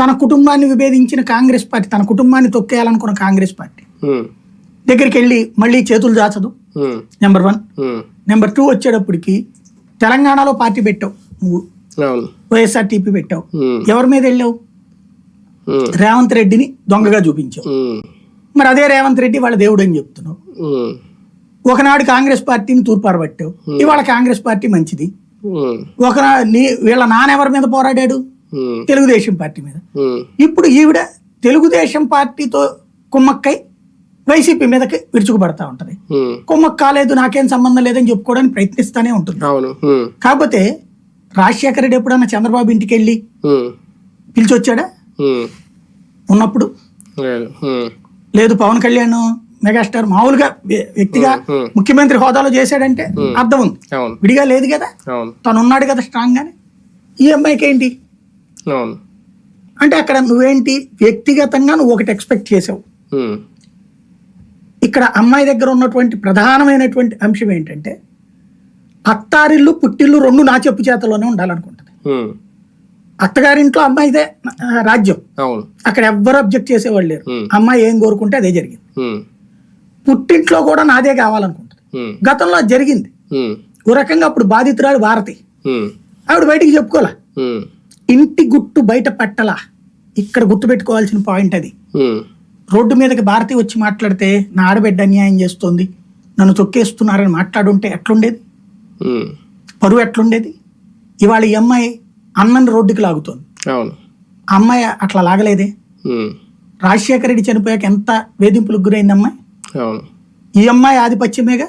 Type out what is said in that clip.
తన కుటుంబాన్ని విభేదించిన కాంగ్రెస్ పార్టీ తన కుటుంబాన్ని తొక్కేయాలనుకున్న కాంగ్రెస్ పార్టీ. దగ్గరికి వెళ్ళి మళ్ళీ చేతులు దాచదు. నెంబర్ వన్ నెంబర్ టూ వచ్చేటప్పటికి తెలంగాణలో పార్టీ పెట్టావు నువ్వు. వైఎస్ఆర్టీపీ పెట్టావు. ఎవరి మీద వెళ్ళావు? రేవంత్ రెడ్డిని దొంగగా చూపించావు. మరి అదే రేవంత్ రెడ్డి వాళ్ళ దేవుడు అని చెప్తున్నావు. ఒకనాడు కాంగ్రెస్ పార్టీని తూర్పారబట్టావు. ఇవాళ కాంగ్రెస్ పార్టీ మంచిది. ఒక నీ వీళ్ళ నాన్న ఎవరి మీద పోరాడాడు? తెలుగుదేశం పార్టీ మీద. ఉమ్, ఇప్పుడు ఈవిడ తెలుగుదేశం పార్టీతో కుమ్మక్కై వైసీపీ మీదకి విరుచుకుపడతా ఉంటది. ఉమ్, కుమ్మక్క కాలేదు నాకేం సంబంధం లేదని చెప్పుకోవడానికి ప్రయత్నిస్తానే ఉంటుంది. కాకపోతే రాజశేఖర రెడ్డి ఎప్పుడన్నా చంద్రబాబు ఇంటికి వెళ్ళి ఉమ్, పిలిచి వచ్చాడా ఉమ్, ఉన్నప్పుడు లేదు పవన్ కళ్యాణ్ మెగాస్టార్ మామూలుగా వ్య- వ్యక్తిగా ముఖ్యమంత్రి హోదాలో చేశాడంటే అర్థం ఉంది. విడిగా లేదు కదా. తను ఉన్నాడు కదా స్ట్రాంగ్ గానే ఈ అమ్మాయికి ఏంటి అంటే అక్కడ నువ్వేంటి? వ్యక్తిగతంగా నువ్వు ఒకటి ఎక్స్పెక్ట్ చేసావు. ఇక్కడ అమ్మాయి దగ్గర ఉన్నటువంటి ప్రధానమైనటువంటి అంశం ఏంటంటే అత్తారిల్లు పుట్టిల్లు రెండు నా చెప్పు చేతలోనే ఉండాలనుకుంటుంది. అత్తగారింట్లో అమ్మాయిదే రాజ్యం. అక్కడ ఎవ్వరు అబ్జెక్ట్ చేసేవాళ్ళు లేరు. అమ్మాయి ఏం కోరుకుంటే అదే జరిగింది. పుట్టింట్లో కూడా నాదే కావాలనుకుంటుంది. గతంలో అది జరిగింది. ఓ రకంగా అప్పుడు బాధితురాలు భారతి. ఆవిడ బయటికి చెప్పుకోలే ఇంటి గుట్టు బయట పెట్టలా. ఇక్కడ గుర్తు పెట్టుకోవాల్సిన పాయింట్ అది. రోడ్డు మీదకి భారతి వచ్చి మాట్లాడితే నా ఆడబిడ్డ అన్యాయం చేస్తోంది. నన్ను తొక్కేస్తున్నారని మాట్లాడుంటే ఎట్లుండేది? పరువు ఎట్లుండేది? ఇవాళ ఈ అమ్మాయి అన్నని రోడ్డుకి లాగుతోంది. అమ్మాయి అట్లా లాగలేదే? రాజశేఖర రెడ్డి చనిపోయాక ఎంత వేధింపులకు గురైంది అమ్మాయి? ఈ అమ్మాయి ఆధిపత్యమేగా?